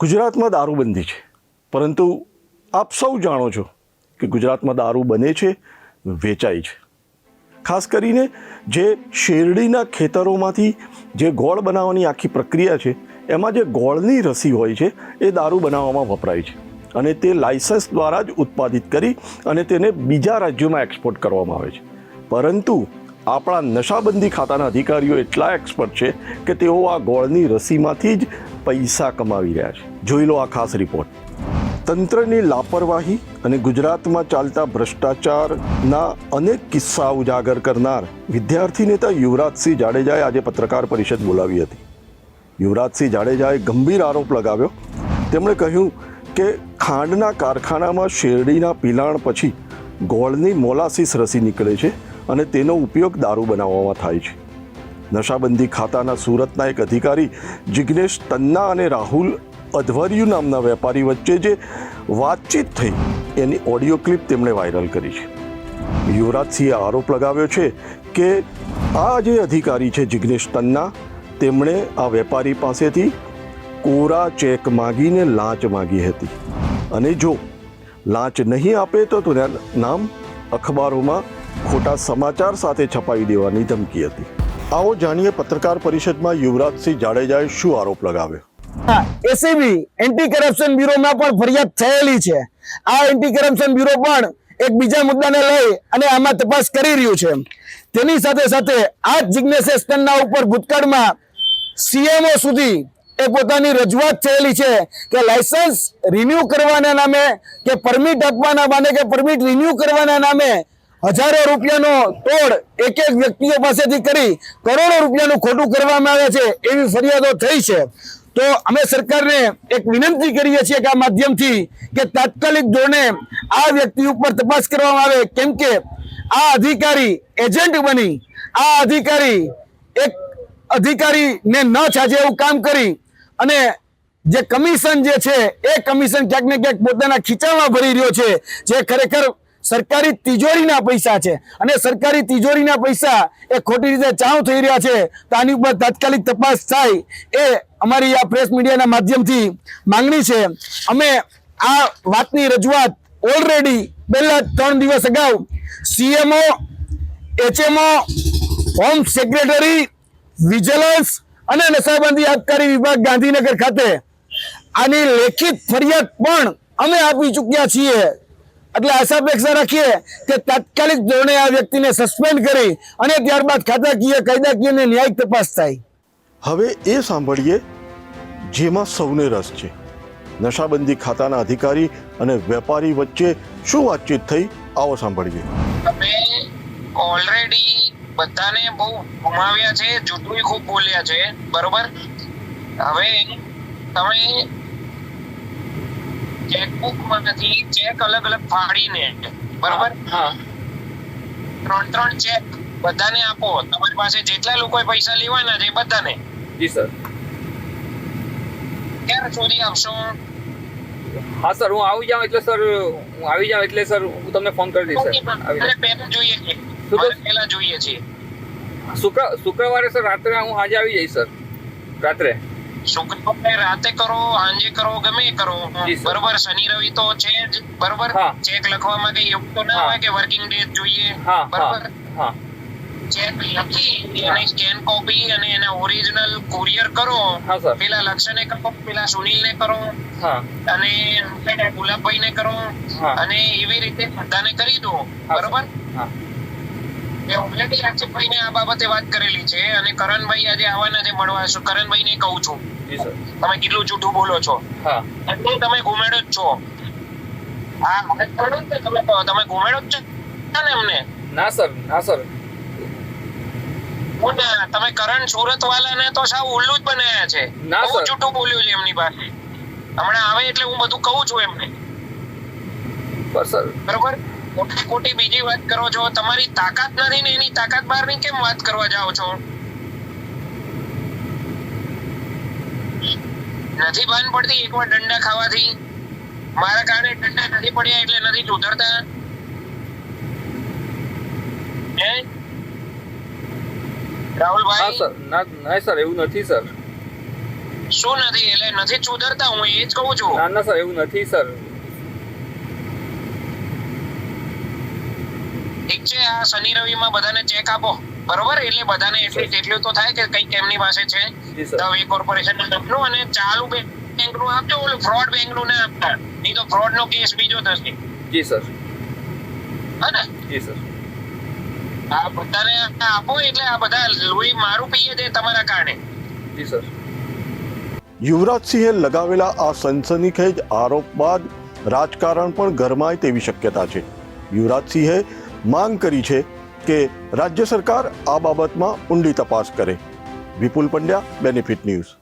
ગુજરાતમાં દારૂબંધી છે. પરંતુ આપ સૌ જાણો છો કે ગુજરાતમાં દારૂ બને છે, વેચાય છે. ખાસ કરીને જે શેરડીના ખેતરોમાંથી જે ગોળ બનાવવાની આખી પ્રક્રિયા છે, એમાં જે ગોળની રસી હોય છે, એ દારૂ બનાવવામાં વપરાય છે. અને તે લાયસન્સ દ્વારા જ ઉત્પાદિત કરી અને તેને બીજા રાજ્યોમાં એક્સપોર્ટ કરવામાં આવે છે. પરંતુ આપણા નશાબંધી ખાતાના અધિકારીઓ એટલા એક્સપર્ટ છે કે તેઓ આ ગોળની રસીમાંથી જ પૈસા કમાવી રહ્યા છે. જોઈ લો આ ખાસ રિપોર્ટ તંત્રની લાપરવાહી અને ગુજરાતમાં ચાલતા ભ્રષ્ટાચારના અનેક કિસ્સા ઉજાગર કરનાર વિદ્યાર્થી નેતા યુવરાજસિંહ જાડેજાએ આજે પત્રકાર પરિષદ બોલાવી હતી. યુવરાજસિંહ જાડેજાએ ગંભીર આરોપ લગાવ્યો. તેમણે કહ્યું કે ખાંડના કારખાનામાં શેરડીના પિલાણ પછી ગોળની મોલાસીસ રસી નીકળે છે અને તેનો ઉપયોગ દારૂ બનાવવામાં થાય છે. નશાબંધી ખાતાના સુરતના એક અધિકારી જિગ્નેશ તન્ના અને રાહુલ અધવર્યુ નામના વેપારી વચ્ચે જે વાતચીત થઈ, એની ઓડિયો ક્લિપ તેમણે વાયરલ કરી છે. યુવરાજસિંહે આરોપ લગાવ્યો છે કે આ જે અધિકારી છે જિગ્નેશ તન્ના, તેમણે આ વેપારી પાસેથી કોરા ચેક માગીને લાંચ માગી હતી. અને જો લાંચ નહીં આપે તો તેના નામ અખબારોમાં ખોટા સમાચાર સાથે છપાવી દેવાની ધમકી હતી. આવો જાણીએ પત્રકાર પરિષદમાં યુવરાજસિંહ જાડેજાએ શું આરોપ લગાવ્યો? એસીબી એન્ટી કરપ્શન બ્યુરોમાં પણ ફરિયાદ થયેલી છે. આ એન્ટી કરપ્શન બ્યુરો પણ એક બીજા મુદ્દાને લઈ અને આમાં તપાસ કરી રહ્યું છે. તેની સાથે સાથે આ જિજ્ઞેશ સ્તનના ઉપર ભૂતકાળમાં સીએમઓ સુધી એ પોતાની રજૂઆત થયેલી છે કે લાયસન્સ રિન્યુ કરવાના નામે કે પરમિટ આપવાના નામે કે પરમિટ રિન્યુ કરવાના નામે હજારો રૂપિયાનો તોડ એક એક વ્યક્તિઓ પાસેથી કરી કરોડો રૂપિયાનું ખોટું કરવામાં આવે છે એવી ફરિયાદો થઈ છે. તો અમે સરકારને એક વિનંતી કરીએ છીએ કે આ માધ્યમથી કે તાત્કાલિક ધોરણે આ વ્યક્તિ ઉપર તપાસ કરવામાં આવે. કેમ કે આ અધિકારી એજન્ટ બની. આ અધિકારી એક અધિકારીને ન છાજે એવું કામ કરી અને જે કમિશન જે છે, એ કમિશન ક્યાંક ને ક્યાંક પોતાના ખીચામાં ભરી રહ્યો છે. જે ખરેખર સરકારી તિજોરીના પૈસા છે. અને સરકારી તિજોરીના પૈસા એ ખોટી રીતે ચાઉ થઈ રહ્યા છે, તો આની ઉપર તાત્કાલિક તપાસ થાય એ અમારી આ પ્રેસ મીડિયાના માધ્યમથી માંગણી છે. અમે આ વાતની રજૂઆત ઓલરેડી પહેલા ત્રણ દિવસ અગાઉ CMO HMO home secretary vigilance અને નશાબંધી આબકારી વિભાગ ગાંધીનગર ખાતે આની લેખિત ફરિયાદ પણ અમે આપી ચૂક્યા છીએ. એટલે આશા અપેક્ષા રાખીએ કે તાત્કાલિક ધોરણે આ વ્યક્તિને સસ્પેન્ડ કરી અને ત્યારબાદ ખાતાકીય કાયદાકીય અને ન્યાયિક તપાસ થાય. હવે એ સાંભળીએ જેમાં સૌને રસ છે. નશાબંધી ખાતાના અધિકારી અને વેપારી વચ્ચે શું વાતચીત થઈ આવો સાંભળીએ. તમે ઓલરેડી બધાને બહુ ગુમાવ્યા છે જૂઠું ખૂબ બોલ્યા છે બરોબર? હવે તમે ચેકબુકમાંથી ચેક અલગ અલગ ફાડીને બરોબર? હા ત્રણ ત્રણ ચેક બધાને આપો. તમારી પાસે જેટલા લોકોએ પૈસા લેવાના છે બધાને. જી સર. ક્યારે સુધી આપશો હા સર હું આવી જાઉં એટલે સર હું આવી જાઉં એટલે સર હું તમને ફોન કરી દઈશ સર. પહેલા જોઈએ છે? પહેલા જોઈએ છે. શુક્ર શુક્રવારે સર રાત્રે હું આજે આવી જઈશ સર. રાત્રે. શુક્રવારે રાતે કરો સાંજે કરો ગમે કરો. બરોબર શનિ રવિ તો છે જ. બરોબર? ચેક લખવામાં કઈ એવું તો ના હોય કે વર્કિંગ ડે જોઈએ. બરોબર? ચેક લખી એની સ્કેન કોપી અને એના ઓરિજિનલ કુરિયર કરો. પેલા લક્ષને કરો પેલા સુનિલને કરો. અને ગુલાબભાઈ ગુલાબભાઈને કરો. અને એવી રીતે બધાને કરી દો. બરોબર? મેં ઓલરેડી આક્ષેપભાઈને આ બાબતે વાત કરેલી છે અને કરણભાઈ આજે આવવાના છે મળવા. છું કરણભાઈને કહું છું? તમે કેટલું જૂઠું બોલો છો? હા. એટલે તમે ગુમેડો જ છો. હા મને ખબર છે તમે તમે ગુમેડો જ છો ને અમને? ના સર. ના સર. ના, તમે કરણ સુરત વાળાને તો સાવ ઉલ્લુ જ બનાયા છે. ના, સર. જૂઠું બોલ્યું છે એમની પાસે. હમણાં આવે એટલે હું બધું કહું છું એમને. બરોબર? ખોટી ખોટી બીજી વાત કરો છો તમારી તાકાત નથી ને એની તાકાત બહારની કેમ વાત કરવા જાઓ છો? નથી ભાન પડતી એકવાર દંડા ખાવાથી. મારા કારણે દંડા નથી પડ્યા એટલે નથી સુધરતા હે? રાહુલભાઈ? સર. ના ના સર એવું નથી સર. શું નથી? એટલે નથી સુધરતા હું એ જ કહું છું. ના ના સર એવું નથી સર. ઠીક છે આ શનિ રવિમાં બધાને ચેક આપો. બરોબર? એટલે બધાને એટલી એટલું તો થાય કે કંઈક એમની પાસે છે. દવે કોર્પોરેશનનું અને ચાલુ બેંકનું આપજો ઓલું ફ્રોડ બેંકનું ના આપતા. નહીં તો ફ્રોડ નો કેસ બીજો થશે. જી સર. હા ને? જી સર. આ બધાને આપો એટલે આ બધા લોહી મારું પીએ છે તમારા કારણે. જી સર. યુવરાજસિંહે લગાવેલા આ સનસનીખેજ આરોપ બાદ રાજકારણ પણ ગરમાય તેવી શક્યતા છે. યુવરાજસિંહે માંગ કરી છે કે રાજ્ય સરકાર આ બાબતમાં ઊંડી તપાસ કરે. વિપુલ પંડ્યા બેનિફિટ ન્યૂઝ